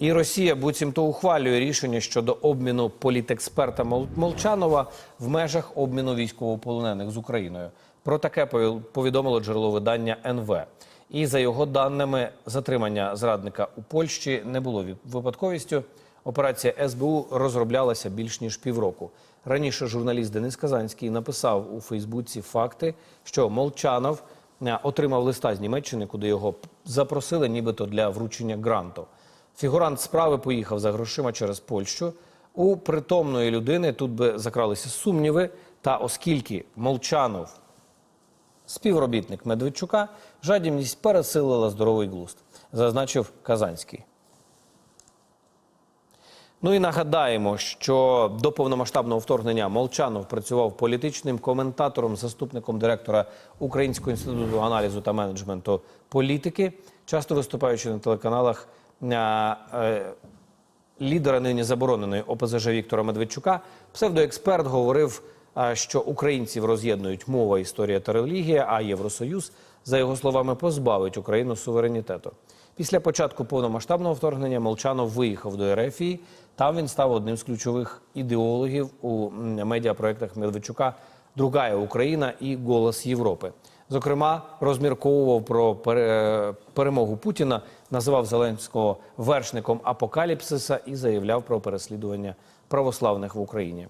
І Росія буцімто ухвалює рішення щодо обміну політексперта Мол- Молчанова в межах обміну військовополонених з Україною. Про таке пові- повідомило джерело видання НВ. І за його даними, затримання зрадника у Польщі не було випадковістю. Операція СБУ розроблялася більш ніж півроку. Раніше журналіст Денис Казанський написав у Фейсбуці факти, що Молчанов е, отримав листа з Німеччини, куди його запросили, нібито для вручення гранту. Фігурант справи поїхав за грошима через Польщу. У притомної людини тут би закралися сумніви. Та оскільки Молчанов співробітник Медведчука, жадібність пересилила здоровий глузд, зазначив Казанський. Ну і нагадаємо, що до повномасштабного вторгнення Молчанов працював політичним коментатором, заступником директора Українського інституту аналізу та менеджменту політики, часто виступаючи на телеканалах лідера нині забороненої ОПЗЖ Віктора Медведчука. Псевдоексперт говорив, що українців роз'єднують мова, історія та релігія, а Євросоюз, за його словами, позбавить Україну суверенітету. Після початку повномасштабного вторгнення Молчанов виїхав до Ерефії. Там він став одним з ключових ідеологів у медіапроектах Медведчука Другая Україна і Голос Європи. Зокрема, розмірковував про перемогу Путіна, називав Зеленського вершником апокаліпсиса і заявляв про переслідування православних в Україні.